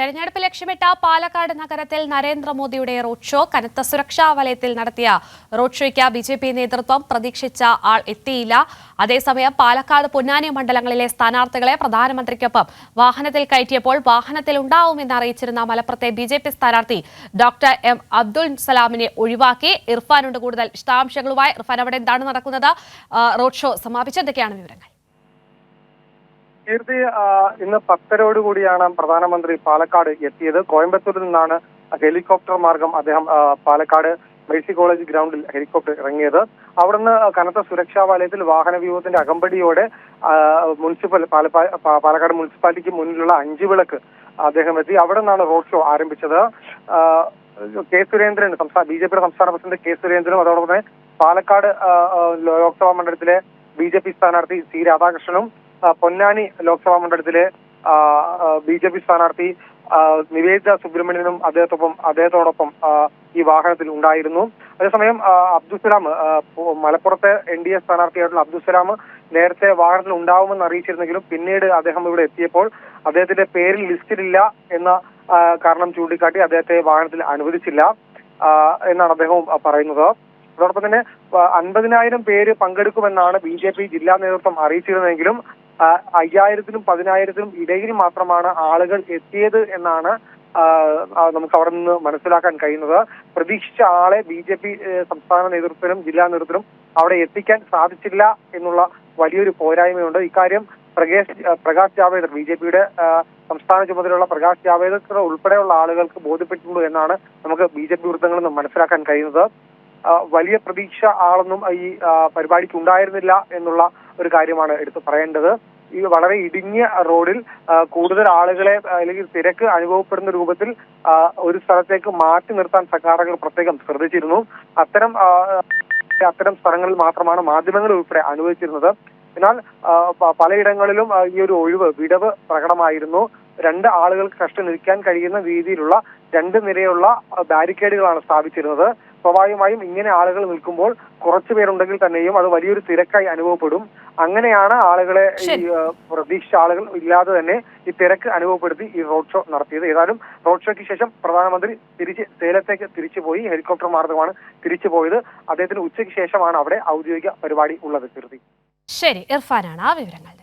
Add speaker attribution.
Speaker 1: തെരഞ്ഞെടുപ്പ് ലക്ഷ്യമിട്ട പാലക്കാട് നഗരത്തിൽ നരേന്ദ്രമോദിയുടെ റോഡ് ഷോ കനത്ത സുരക്ഷാ വലയത്തിൽ നടത്തിയ റോഡ് ഷോയ്ക്ക് ബി ജെ പി നേതൃത്വം പ്രതീക്ഷിച്ച ആൾ എത്തിയില്ല. അതേസമയം പാലക്കാട് പൊന്നാനി മണ്ഡലങ്ങളിലെ സ്ഥാനാർത്ഥികളെ പ്രധാനമന്ത്രിക്കൊപ്പം വാഹനത്തിൽ കയറ്റിയപ്പോൾ വാഹനത്തിൽ ഉണ്ടാവുമെന്ന് അറിയിച്ചിരുന്ന മലപ്പുറത്തെ ബി ജെ പി സ്ഥാനാർത്ഥി ഡോക്ടർ എം അബ്ദുൾ സലാമിനെ ഒഴിവാക്കി. ഇർഫാനുണ്ട് കൂടുതൽ വിശദാംശങ്ങളുമായി. ഇർഫാൻ അവിടെ എന്താണ് നടക്കുന്നത്? റോഡ് ഷോ സമാപിച്ചെന്തൊക്കെയാണ് വിവരങ്ങൾ?
Speaker 2: കീർത്തി ഇന്ന് പത്തരോട് കൂടിയാണ് പ്രധാനമന്ത്രി പാലക്കാട് എത്തിയത്. കോയമ്പത്തൂരിൽ നിന്നാണ് ഹെലികോപ്റ്റർ മാർഗം അദ്ദേഹം പാലക്കാട് മേഴ്സി കോളേജ് ഗ്രൗണ്ടിൽ ഹെലികോപ്റ്റർ ഇറങ്ങിയത്. അവിടുന്ന് കനത്ത സുരക്ഷാ വലയത്തിൽ വാഹന വ്യൂഹത്തിന്റെ അകമ്പടിയോടെ മുനിസിപ്പൽ പാല- പാലക്കാട് മുനിസിപ്പാലിറ്റിക്ക് മുന്നിലുള്ള അഞ്ചു വിളക്ക് അദ്ദേഹം എത്തി. അവിടെ നിന്നാണ് റോഡ് ഷോ ആരംഭിച്ചത്. കെ സുരേന്ദ്രൻ സംസ്ഥാന ബി ജെ പിയുടെ സംസ്ഥാന പ്രസിഡന്റ് കെ സുരേന്ദ്രനും അതോടൊപ്പം തന്നെ പാലക്കാട് ലോക്സഭാ മണ്ഡലത്തിലെ ബി ജെ പി സ്ഥാനാർത്ഥി സി രാധാകൃഷ്ണനും പൊന്നാനി ലോക്സഭാ മണ്ഡലത്തിലെ ബി ജെ പി സ്ഥാനാർത്ഥി നിവേദിത സുബ്രഹ്മണ്യനും അദ്ദേഹത്തോടൊപ്പം അദ്ദേഹത്തോടൊപ്പം ഈ വാഹനത്തിൽ ഉണ്ടായിരുന്നു. അതേസമയം അബ്ദുസലാം മലപ്പുറത്തെ എൻ ഡി എ സ്ഥാനാർത്ഥിയായിട്ടുള്ള അബ്ദുസലാം നേരത്തെ വാഹനത്തിൽ ഉണ്ടാവുമെന്ന് അറിയിച്ചിരുന്നെങ്കിലും പിന്നീട് അദ്ദേഹം ഇവിടെ എത്തിയപ്പോൾ അദ്ദേഹത്തിന്റെ പേരിൽ ലിസ്റ്റിലില്ല എന്ന കാരണം ചൂണ്ടിക്കാട്ടി അദ്ദേഹത്തെ വാഹനത്തിൽ അനുവദിച്ചില്ല എന്നാണ് അദ്ദേഹം പറയുന്നത്. അതോടൊപ്പം തന്നെ അൻപതിനായിരം പേര് പങ്കെടുക്കുമെന്നാണ് ബി ജെ പി ജില്ലാ നേതൃത്വം അറിയിച്ചിരുന്നെങ്കിലും അയ്യായിരത്തിനും പതിനായിരത്തിനും ഇടയിൽ മാത്രമാണ് ആളുകൾ എത്തിയത് എന്നാണ് നമുക്ക് അവിടെ നിന്ന് മനസ്സിലാക്കാൻ കഴിയുന്നത്. പ്രതീക്ഷിച്ച ആളെ ബി ജെ പി സംസ്ഥാന നേതൃത്വത്തിനും ജില്ലാ നേതൃത്വത്തിനും അവിടെ എത്തിക്കാൻ സാധിച്ചില്ല എന്നുള്ള വലിയൊരു പോരായ്മയുണ്ട്. ഇക്കാര്യം പ്രകേശ് പ്രകാശ് ജാവേദർ ബി ജെ പിയുടെ സംസ്ഥാന ചുമതലയുള്ള പ്രകാശ് ജാവേദർ ഉൾപ്പെടെയുള്ള ആളുകൾക്ക് ബോധ്യപ്പെട്ടിട്ടുള്ളൂ എന്നാണ് നമുക്ക് ബി ജെ പി വൃത്തങ്ങളിൽ നിന്ന് മനസ്സിലാക്കാൻ കഴിയുന്നത്. വലിയ പ്രതീക്ഷ ആളൊന്നും ഈ പരിപാടിക്ക് ഉണ്ടായിരുന്നില്ല എന്നുള്ള ഒരു കാര്യമാണ് എടുത്തു പറയേണ്ടത്. ഈ വളരെ ഇടുങ്ങിയ റോഡിൽ കൂടുതൽ ആളുകളെ അല്ലെങ്കിൽ തിരക്ക് അനുഭവപ്പെടുന്ന രൂപത്തിൽ ഒരു സ്ഥലത്തേക്ക് മാറ്റി നിർത്താൻ സംഘാടകർ പ്രത്യേകം ശ്രദ്ധിച്ചിരുന്നു. അത്തരം അത്തരം സ്ഥലങ്ങളിൽ മാത്രമാണ് മാധ്യമങ്ങൾ ഉൾപ്പെടെ അനുവദിച്ചിരുന്നത്. എന്നാൽ പലയിടങ്ങളിലും ഈ ഒരു ഒഴിവ് വിടവ് പ്രകടമായിരുന്നു. രണ്ട് ആളുകൾക്ക് കഷ്ടം നിൽക്കാൻ കഴിയുന്ന രീതിയിലുള്ള രണ്ട് നിരയുള്ള ബാരിക്കേഡുകളാണ് സ്ഥാപിച്ചിരുന്നത്. സ്വാഭാവികമായും ഇങ്ങനെ ആളുകൾ നിൽക്കുമ്പോൾ കുറച്ചു പേരുണ്ടെങ്കിൽ തന്നെയും അത് വലിയൊരു തിരക്കായി അനുഭവപ്പെടും. അങ്ങനെയാണ് ആളുകളെ ഈ പ്രതീക്ഷിച്ച ആളുകൾ ഇല്ലാതെ തന്നെ ഈ തിരക്ക് അനുഭവപ്പെടുത്തി ഈ റോഡ് ഷോ നടത്തിയത്. ഏതായാലും റോഡ് ഷോയ്ക്ക് ശേഷം പ്രധാനമന്ത്രി തിരിച്ച് സേലത്തേക്ക് തിരിച്ചു പോയി. ഹെലികോപ്റ്റർ മാർഗമാണ് തിരിച്ചു പോയത്. അദ്ദേഹത്തിന് ഉച്ചയ്ക്ക് ശേഷമാണ് അവിടെ ഔദ്യോഗിക പരിപാടി ഉള്ളത് കീർത്തി.
Speaker 1: ശരി ഇർഫാനാണ് ആ വിവരങ്ങൾ.